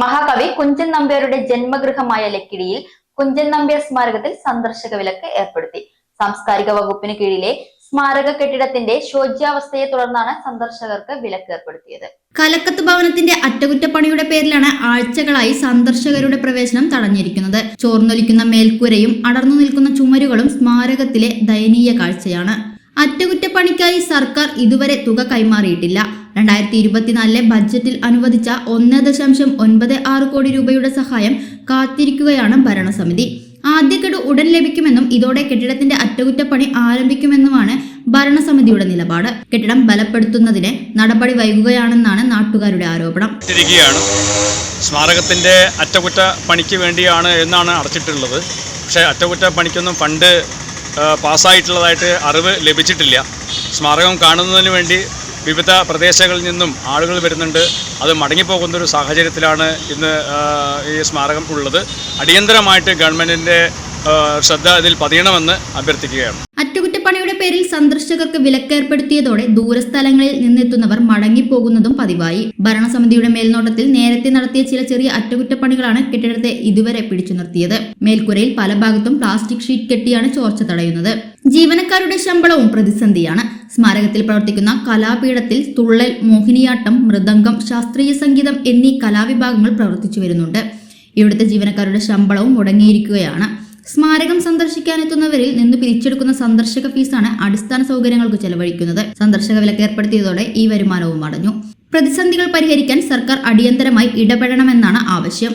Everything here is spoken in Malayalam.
മഹാകവി കുഞ്ചൻ നമ്പ്യാരുടെ ജന്മഗൃഹമായ ലക്കിടിയിൽ കുഞ്ചൻ നമ്പ്യാർ സ്മാരകത്തിൽ സന്ദർശക വിലക്ക് ഏർപ്പെടുത്തി. സാംസ്കാരിക വകുപ്പിന് കീഴിലെ സ്മാരക കെട്ടിടത്തിന്റെ ശോച്യാവസ്ഥയെ തുടർന്നാണ് സന്ദർശകർക്ക് വിലക്ക് ഏർപ്പെടുത്തിയത്. കലക്കത്ത് ഭവനത്തിന്റെ അറ്റകുറ്റപ്പണിയുടെ പേരിലാണ് ആഴ്ചകളായി സന്ദർശകരുടെ പ്രവേശനം തടഞ്ഞിരിക്കുന്നത്. ചോർന്നൊലിക്കുന്ന മേൽക്കൂരയും അടർന്നു നിൽക്കുന്ന ചുമരുകളും സ്മാരകത്തിലെ ദയനീയ കാഴ്ചയാണ്. അറ്റകുറ്റപ്പണിക്കായി സർക്കാർ ഇതുവരെ തുക കൈമാറിയിട്ടില്ല. രണ്ടായിരത്തി ഇരുപത്തിനാലിലെ ബജറ്റിൽ അനുവദിച്ച ഒന്ന് ദശാംശം ഒൻപത് ആറ് കോടി രൂപയുടെ സഹായം കാത്തിരിക്കുകയാണ് ഭരണസമിതി. ആദ്യഗഡു ഉടൻ ലഭിക്കുമെന്നും ഇതോടെ കെട്ടിടത്തിന്റെ അറ്റകുറ്റപ്പണി ആരംഭിക്കുമെന്നുമാണ് ഭരണസമിതിയുടെ നിലപാട്. കെട്ടിടം ബലപ്പെടുത്തുന്നതിന് നടപടി വൈകുകയാണെന്നാണ് നാട്ടുകാരുടെ ആരോപണം. സ്മാരകത്തിന്റെ അറ്റകുറ്റപ്പണിക്ക് അറ്റകുറ്റ പണിക്ക് വേണ്ടിയാണ് എന്നാണ് അടച്ചിട്ടുള്ളത്. പക്ഷേ അറ്റകുറ്റപ്പണിക്കൊന്നും ഫണ്ട് പാസ്സായിട്ടുള്ളതായിട്ട് അറിവ് ലഭിച്ചിട്ടില്ല. സ്മാരകം കാണുന്നതിന് വേണ്ടി വിവിധ പ്രദേശങ്ങളിൽ നിന്നും ആളുകൾ വരുന്നുണ്ട്. അത് മടങ്ങിപ്പോകുന്ന ഒരു സാഹചര്യത്തിലാണ് ഇന്ന് ഈ സ്മാരകം ഉള്ളത്. അടിയന്തരമായിട്ട് ഗവൺമെന്റിന്റെ ശ്രദ്ധ ഇതിൽ പതിയണമെന്ന് അഭ്യർത്ഥിക്കുകയാണ്. പേരിൽ സന്ദർശകർക്ക് വിലക്കേർപ്പെടുത്തിയതോടെ ദൂരസ്ഥലങ്ങളിൽ നിന്നെത്തുന്നവർ മടങ്ങിപ്പോകുന്നതും പതിവായി. ഭരണസമിതിയുടെ മേൽനോട്ടത്തിൽ നേരത്തെ നടത്തിയ ചില ചെറിയ അറ്റകുറ്റപ്പണികളാണ് കെട്ടിടത്തെ ഇതുവരെ പിടിച്ചു നിർത്തിയത്. മേൽക്കുരയിൽ പല ഭാഗത്തും പ്ലാസ്റ്റിക് ഷീറ്റ് കെട്ടിയാണ് ചോർച്ച തടയുന്നത്. ജീവനക്കാരുടെ ശമ്പളവും പ്രതിസന്ധിയാണ്. സ്മാരകത്തിൽ പ്രവർത്തിക്കുന്ന കലാപീഠത്തിൽ തുള്ളൽ മോഹിനിയാട്ടം മൃദംഗം ശാസ്ത്രീയ സംഗീതം എന്നീ കലാവിഭാഗങ്ങൾ പ്രവർത്തിച്ചു വരുന്നുണ്ട്. ഇവിടുത്തെ ജീവനക്കാരുടെ ശമ്പളവും മുടങ്ങിയിരിക്കുകയാണ്. സ്മാരകം സന്ദർശിക്കാനെത്തുന്നവരിൽ നിന്ന് പിരിച്ചെടുക്കുന്ന സന്ദർശക ഫീസാണ് അടിസ്ഥാന സൗകര്യങ്ങൾക്ക് ചെലവഴിക്കുന്നത്. സന്ദർശക വിലക്ക് ഏർപ്പെടുത്തിയതോടെ ഈ വരുമാനവും അടഞ്ഞു. പ്രതിസന്ധികൾ പരിഹരിക്കാൻ സർക്കാർ അടിയന്തരമായി ഇടപെടണമെന്നാണ് ആവശ്യം.